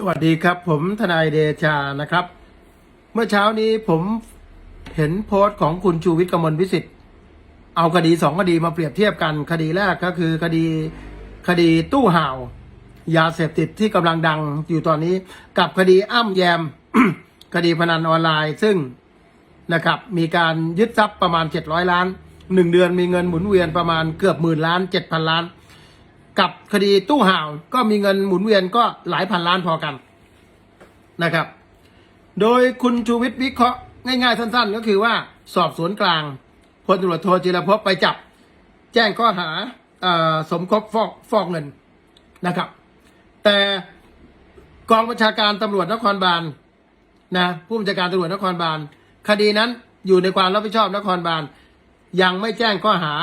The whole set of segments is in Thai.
สวัสดีครับ ผมทนายเดชานะครับ เมื่อเช้านี้ผมเห็นโพสต์ของคุณชูวิทย์กมลวิสิทธิ์เอาคดีสองคดีมาเปรียบเทียบกัน คดีแรกก็คือคดีคดีตู้ห่าว ยาเสพติดที่กำลังดังอยู่ตอนนี้กับคดีอ้ำแยม คดีพนันออนไลน์ ซึ่งนะครับมีการยึดทรัพย์ประมาณ 700 ล้านหนึ่งเดือนมีเงินหมุนเวียนประมาณเกือบหมื่นล้านเจ็ดพันล้าน กับคดีตู้ห่าวก็มีเงินหมุนเวียนก็หลายพันล้านพอกันนะครับ โดยคุณชูวิทย์วิเคราะห์ง่ายๆสั้น ๆ ก็คือว่าสอบสวนกลางพลตำรวจโทจิรพไปจับ แจ้งข้อหาอสมคบฟอกฟอกเงินนะครับ แต่กองบัญชาการตำรวจนครบาลนะผู้บัญชาการตำรวจนครบาลคดีนั้นอยู่ในความรับผิดชอบนครบาลยังไม่แจ้งข้อหา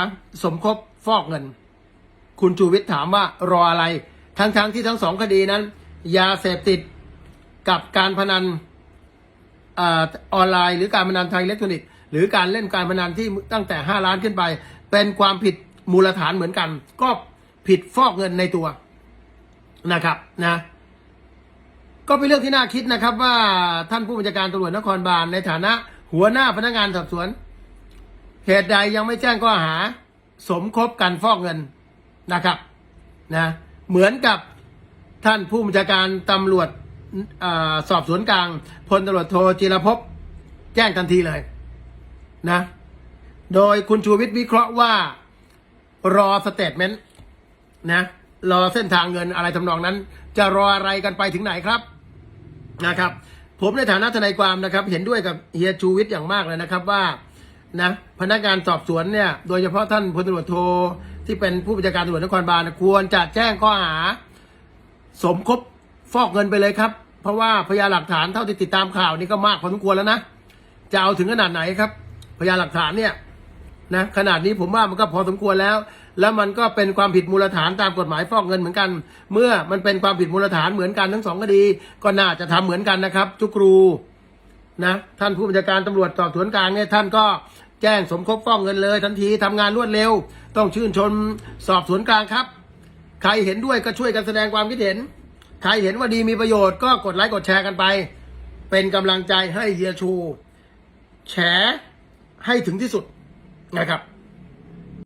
สมคบฟอกเงิน คุณชูวิทย์ถามว่ารออะไร ทั้งๆทที่ทั้งสองคดีนั้น ยาเสพติดกับการพนันอออนไลน์ หรือการพนันทางอิเล็กทรอนิกส์หรือการเล่นการพนันที่ตั้งแต่ 5 ล้านขึ้นไป เป็นความผิดมูลฐานเหมือนกัน ก็ผิดฟอกเงินในตัวนะครับนะ ก็เป็นเรื่องที่น่าคิดนะครับ ว่าท่านผู้บัญชาการตำรวจนครบาลในฐานะ หัวหน้าพนักงานสอบสวนเหตุใดยังไม่แจ้งข้อหา สมคบกันฟอกเงิน นะครับนะเหมือนกับท่านผู้บัญชาการตำรวจอสอบสวนกลางพลตำรวจโทจิรภพแจ้งทันทีเลยนะโดยคุณชูวิทย์วิเคราะห์ว่ารอสเตทเมนต์นะรอเส้นทางเงินอะไรทำนองนั้น จะรออะไรกันไปถึงไหนครับนะครับ ผมในฐานะทนายความนะครับ เห็นด้วยกับเฮียชูวิทย์อย่างมากเลยนะครับว่านะพนักงานสอบสวนเนี่ย โดยเฉพาะท่านพลตำรวจโท ที่เป็นผู้บัญชาการตำรวจนครบาลควรจะแจ้งข้อหา สมคบฟอกเงินไปเลยครับ เพราะว่าพยานหลักฐานเท่าที่ติดตามข่าวนี่ก็มากพอสมควรแล้วนะจะเอาถึงขนาดไหนครับ พยานหลักฐานเนี่ยนะขนาดนี้ผมว่ามันก็พอสมควรแล้ว แล้วมันก็เป็นความผิดมูลฐานตามกฎหมายฟอกเงินเหมือนกัน เมื่อมันเป็นความผิดมูลฐานเหมือนกันทั้งสองคดี ก็น่าจะทำเหมือนกันนะครับทุกครูนะท่านผู้บัญชาการตำรวจสอบสวนกลางเนี่ยท่านก็ แจ้งสมคบฟอกเงินเลย ทันทีทำงานรวดเร็ว ต้องชื่นชมสอบสวนกลางครับ ใครเห็นด้วยก็ช่วยกันแสดงความคิดเห็น ใครเห็นว่าดีมีประโยชน์ก็กดไลค์กดแชร์กันไป เป็นกำลังใจให้เฮียชู แฉให้ถึงที่สุดนะครับ